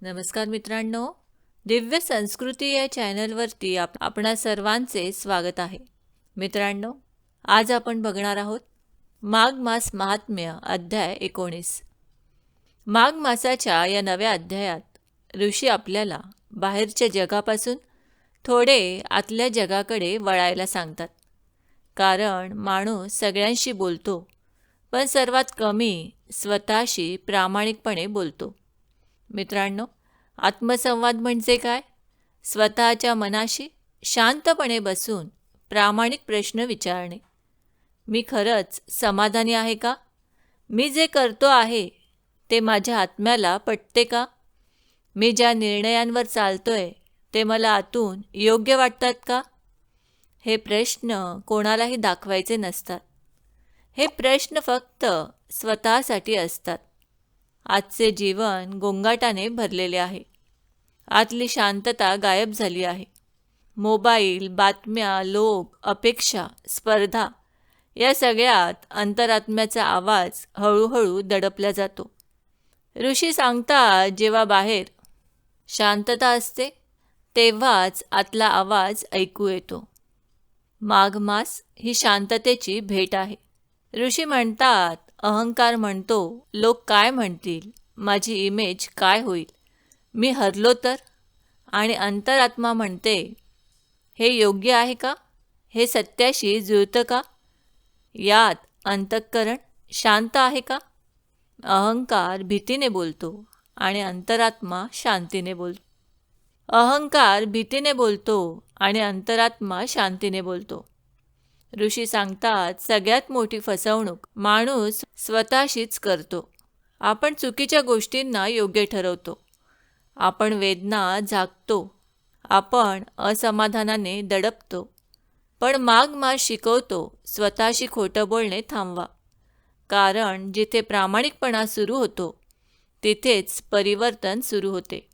नमस्कार मित्रांनो दिव्य संस्कृती या चॅनलवरती आप आपणा सर्वांचे स्वागत आहे. मित्रांनो आज आपण बघणार आहोत माघ मास महात्म्य अध्याय एकोणीस. माघ मासाच्या या नव्या अध्यायात ऋषी आपल्याला बाहेरच्या जगापासून थोडे आतल्या जगाकडे वळायला सांगतात. कारण माणूस सगळ्यांशी बोलतो पण सर्वात कमी स्वतःशी प्रामाणिकपणे बोलतो. मित्रांनो आत्मसंवाद म्हणजे काय? स्वतःच्या मनाशी शांतपणे बसून प्रामाणिक प्रश्न विचारणे. मी खरंच समाधानी आहे का? मी जे करतो आहे ते माझ्या आत्म्याला पटते का? मी ज्या निर्णयांवर चालतोय ते मला आतून योग्य वाटतात का? हे प्रश्न कोणालाही दाखवायचे नसतात. हे प्रश्न फक्त स्वतःसाठी असतात. आजचे जीवन गोंगाटाने भरलेले आहे. आतली शांतता गायब झाली आहे. मोबाईल बातम्या लोक अपेक्षा स्पर्धा या सगळ्यात अंतरात्म्याचा आवाज हळूहळू दडपला जातो. ऋषी सांगतात जेव्हा बाहेर शांतता असते तेव्हाच आतला आवाज ऐकू येतो. माघ मास ही शांततेची भेट आहे. ऋषी म्हणतात अहंकार म्हणतो लोक काय म्हणतील? माझी इमेज काय होईल? मी हरलो तर? आणि अंतरात्मा म्हणते हे योग्य आहे का? हे सत्याशी जुळतं का? यात अंतःकरण शांत आहे का? अहंकार भीतीने बोलतो आणि अंतरात्मा शांतीने बोलतो अहंकार भीतीने बोलतो आणि अंतरात्मा शांतीने बोलतो. ऋषी सांगतात सगळ्यात मोठी फसवणूक माणूस स्वतःशीच करतो. आपण चुकीच्या गोष्टींना योग्य ठरवतो. आपण वेदना झाकतो. आपण असमाधानाने दडपतो. पण माग माग शिकवतो स्वतःशी खोटं बोलणे थांबवा. कारण जिथे प्रामाणिकपणा सुरू होतो तिथेच परिवर्तन सुरू होते.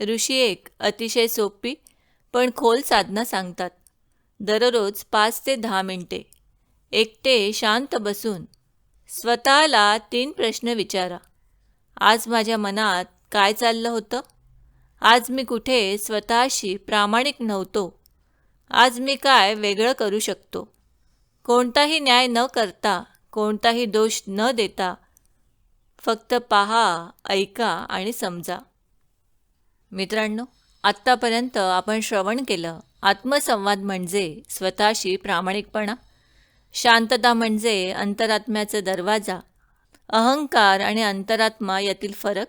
ऋषी एक अतिशय सोपी पण खोल साधना सांगतात. दररोज पाच ते दहा मिनटे. एकटे शांत बसून स्वतःला तीन प्रश्न विचारा. आज माझ्या मनात काय चाललं होतं? आज मी कुठे स्वतःशी प्रामाणिक नव्हतो. आज मी काय वेगळं करू शकतो? कोणताही न्याय न करता कोणताही दोष न देता फक्त पहा ऐका आणि समजा. मित्रांनो आत्तापर्यंत आपण श्रवण केलं. आत्मसंवाद म्हणजे स्वतःशी प्रामाणिकपणा. शांतता म्हणजे अंतरात्म्याचा दरवाजा. अहंकार आणि अंतरात्मा यातील फरक.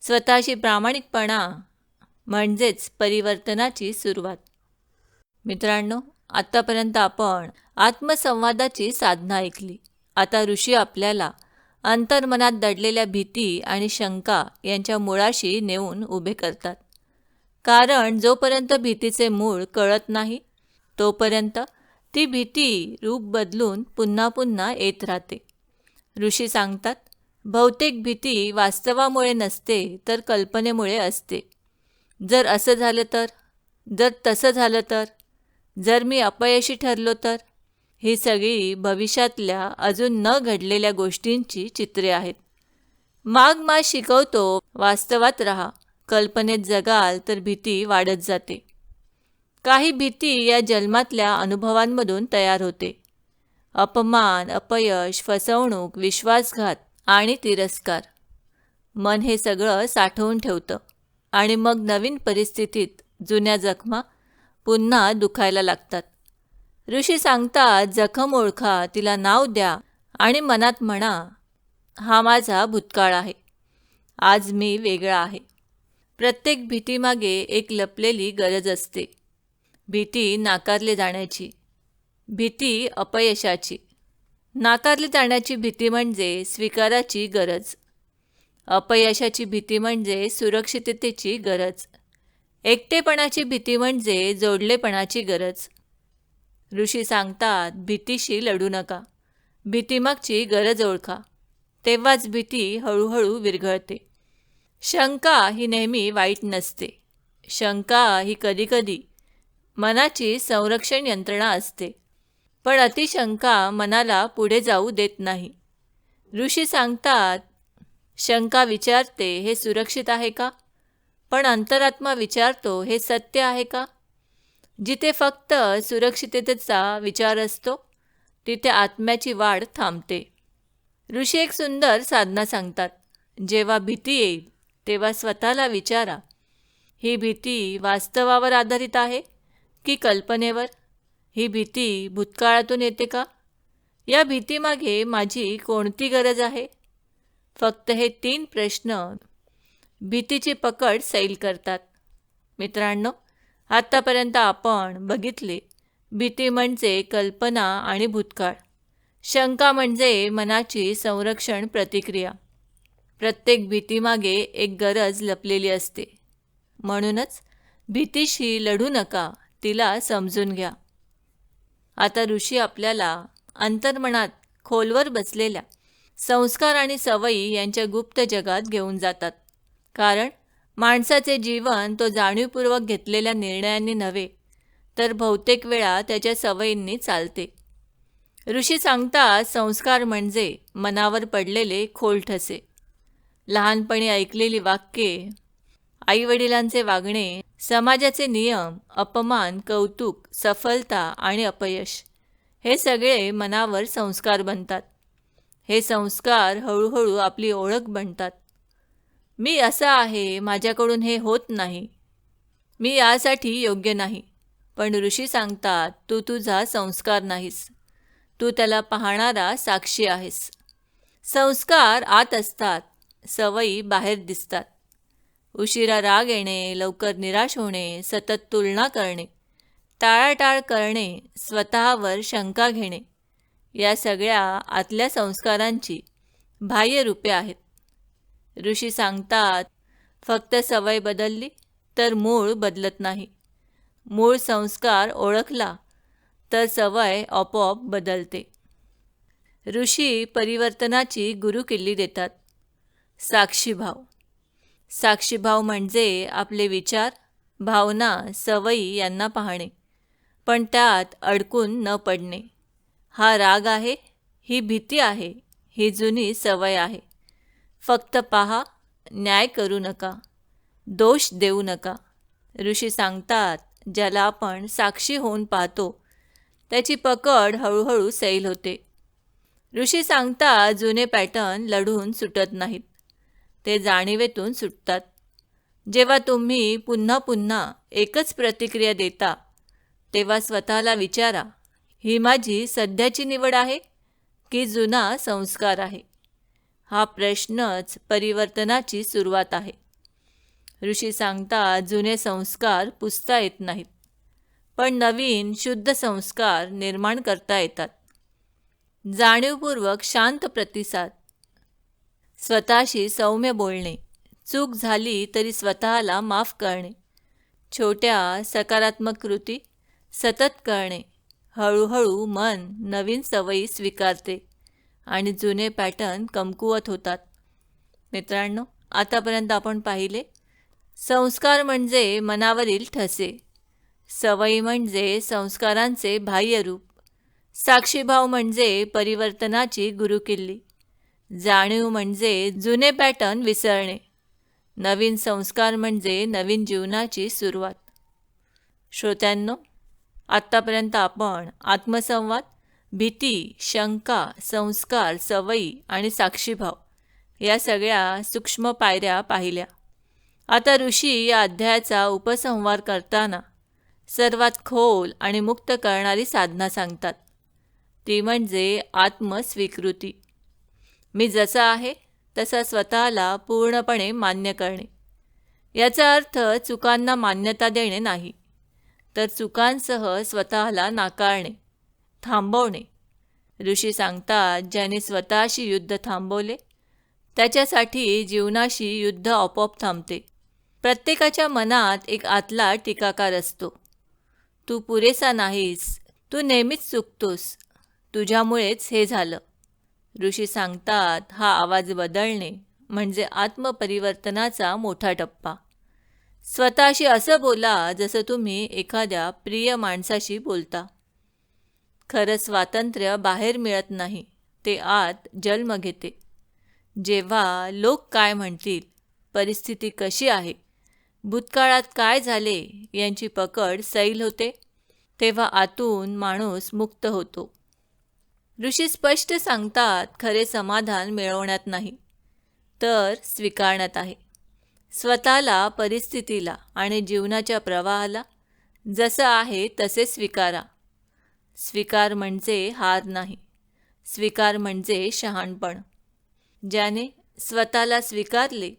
स्वतःशी प्रामाणिकपणा म्हणजेच परिवर्तनाची सुरुवात. मित्रांनो आत्तापर्यंत आपण आत्मसंवादाची साधना ऐकली. आता ऋषी आपल्याला अंतर्मनात दडलेल्या भीती आणि शंका यांच्या मुळाशी नेऊन उभे करतात. कारण जोपर्यंत भीतीचे मूळ कळत नाही तोपर्यंत ती भीती रूप बदलून पुन्हा पुन्हा येत राहते. ऋषी सांगतात बहुतेक भीती वास्तवामुळे नसते तर कल्पनेमुळे असते. जर असं झालं तर? जर तसं झालं तर? जर मी अपयशी ठरलो तर ही सगळी भविष्यातल्या अजून न घडलेल्या गोष्टींची चित्रे आहेत. माग मा शिकवतो वास्तवात राहा. कल्पनेत जगाल तर भीती वाढत जाते. काही भीती या जन्मातल्या अनुभवांमधून तयार होते. अपमान अपयश फसवणूक विश्वासघात आणि तिरस्कार. मन हे सगळं साठवून ठेवतं आणि मग नवीन परिस्थितीत जुन्या जखमा पुन्हा दुखायला लागतात. ऋषी सांगतात जखम ओळखा तिला नाव द्या आणि मनात म्हणा हा माझा भूतकाळ आहे. आज मी वेगळा आहे. प्रत्येक भीतीमागे एक लपलेली गरज असते. भीती नाकारले जाण्याची. भीती अपयशाची. नाकारली जाण्याची भीती म्हणजे स्वीकाराची गरज. अपयशाची भीती म्हणजे सुरक्षिततेची गरज. एकटेपणाची भीती म्हणजे जोडलेपणाची गरज. ऋषी सांगतात भीतीशी लढू नका. भीतीमागची गरज ओळखा. तेव्हाच भीती हळूहळू विरघळते. शंका ही नेहमी वाईट नसते. शंका ही कधीकधी मनाची संरक्षण यंत्रणा असते. पण अतिशंका मनाला पुढे जाऊ देत नाही. ऋषी सांगतात शंका विचारते हे सुरक्षित आहे का? पण अंतरात्मा विचारतो हे सत्य आहे का? जिथे फक्त सुरक्षिततेचा विचार असतो तिथे आत्म्याची वाढ थांबते. ऋषी एक सुंदर साधना सांगतात. जेव्हा भीती येईल तेव्हा स्वतःला विचारा ही भीती वास्तवावर आधारित आहे की कल्पनेवर? ही भीती भूतकाळातून येते का? या भीतीमागे माझी कोणती गरज आहे? फक्त हे तीन प्रश्न भीतीची पकड सैल करतात. मित्रांनो आत्तापर्यंत आपण बघितले भीती म्हणजे कल्पना आणि भूतकाळ. शंका म्हणजे मनाची संरक्षण प्रतिक्रिया. प्रत्येक भीतीमागे एक गरज लपलेली असते. म्हणूनच भीतीशी लढू नका तिला समजून घ्या. आता ऋषी आपल्याला अंतर्मनात खोलवर बसलेल्या संस्कार आणि सवयी यांच्या गुप्त जगात घेऊन जातात. कारण माणसाचे जीवन तो जाणीवपूर्वक घेतलेल्या निर्णयांनी नव्हे तर बहुतेक वेळा त्याच्या सवयींनी चालते. ऋषी सांगतात संस्कार म्हणजे मनावर पडलेले खोल ठसे. लहानपणी ऐकलेली वाक्ये आईवडिलांचे वागणे समाजाचे नियम अपमान कौतुक सफलता आणि अपयश हे सगळे मनावर संस्कार बनतात. हे संस्कार हळूहळू आपली ओळख बनतात. मी असा आहे माझ्याकडून हे होत नाही. मी यासाठी योग्य नाही. पण ऋषी सांगतात तू तुझा संस्कार नाहीस. तू त्याला पाहणारा साक्षी आहेस. संस्कार आत असतात. सवयी बाहेर दिसतात. उशिरा राग येणे लवकर निराश होणे सतत तुलना करणे टाळाटाळ करणे स्वतःवर शंका घेणे या सगळ्या आतल्या संस्कारांची बाह्य रूपे आहेत. ऋषी सांगतात फक्त सवय बदलली तर मूळ बदलत नाही. मूळ संस्कार ओळखला तर सवय आपोआप बदलते. ऋषी परिवर्तनाची गुरुकिल्ली देतात. साक्षीभाव. साक्षीभाव म्हणजे आपले विचार भावना सवयी यांना पाहणे पण त्यात अडकून न पडणे. हा राग आहे ही भीती आहे ही जुनी सवय आहे. फक्त पहा न्याय करू नका दोष देऊ नका. ऋषी सांगतात ज्याला आपण साक्षी होऊन पाहतो त्याची पकड हळूहळू सैल होते. ऋषी सांगता जुने पॅटर्न लढून सुटत नाहीत. ते जाणीवेतून सुटतात. जेव्हा तुम्ही पुन्हा पुन्हा एकच प्रतिक्रिया देता तेव्हा स्वतःला विचारा ही माझी सध्याची निवड आहे की जुना संस्कार आहे? हा प्रश्नच परिवर्तनाची सुरुवात आहे. ऋषी सांगता जुने संस्कार पुसता येत नाहीत पण नवीन शुद्ध संस्कार निर्माण करता येतात. जाणीवपूर्वक शांत प्रतिसाद स्वतःशी सौम्य बोलणे. चूक झाली तरी स्वतःला माफ करणे. छोट्या सकारात्मक कृती सतत करणे. हळूहळू मन नवीन सवयी स्वीकारते आणि जुने पॅटर्न कमकुवत होतात. मित्रांनो आतापर्यंत आपण पाहिले संस्कार म्हणजे मनावरील ठसे. सवयी म्हणजे संस्कारांचे बाह्यरूप साक्षीभाव म्हणजे परिवर्तनाची गुरुकिल्ली. जाणीव म्हणजे जुने पॅटर्न विसरणे. नवीन संस्कार म्हणजे नवीन जीवनाची सुरुवात. श्रोत्यांनो आत्तापर्यंत आपण आत्मसंवाद भीती शंका संस्कार सवयी आणि साक्षीभाव या सगळ्या सूक्ष्म पायऱ्या पाहिल्या. आता ऋषी या अध्यायाचा उपसंहार करताना सर्वात खोल आणि मुक्त करणारी साधना सांगतात. ती म्हणजे आत्मस्वीकृती. मी जसा आहे तसा स्वतःला पूर्णपणे मान्य करणे. याचा अर्थ चुकांना मान्यता देणे नाही तर चुकांसह स्वतःला नाकारणे थांबवणे. ऋषी सांगतात ज्याने स्वतःशी युद्ध थांबवले त्याच्यासाठी जीवनाशी युद्ध आपोआप थांबते. प्रत्येकाच्या मनात एक आतला टीकाकार असतो. तू पुरेसा नाहीस तू नेहमीच चुकतोस तुझ्यामुळेच हे झालं. ऋषी सांगतात हा आवाज बदलणे म्हणजे आत्मपरिवर्तनाचा मोठा टप्पा. स्वतःशी असं बोला जसं तुम्ही एखाद्या प्रिय माणसाशी बोलता. खरं स्वातंत्र्य बाहेर मिळत नाही ते आत जन्म घेते. जेव्हा लोक काय म्हणतील परिस्थिती कशी आहे भूतकाळात काय झाले यांची पकड सैल होते तेव्हा आतून माणूस मुक्त होतो. ऋषी स्पष्ट सांगतात खरे समाधान मिळवण्यात नाही तर स्वीकारण्यात आहे. स्वतःला परिस्थितीला आणि जीवनाच्या प्रवाहाला जसं आहे तसे स्वीकारा. स्वीकार म्हणजे हार नाही स्वीकार म्हणजे शहाणपण. ज्याने स्वतःला स्वीकारले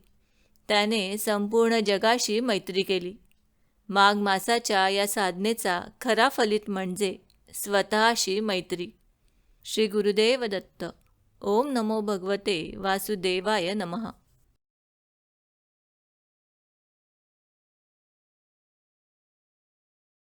त्याने संपूर्ण जगाशी मैत्री केली. माघ मासाच्या या साधनेचा खरा फलित म्हणजे स्वतःशी मैत्री. श्री गुरुदेव दत्त ओम नमो भगवते वासुदेवाय नमः.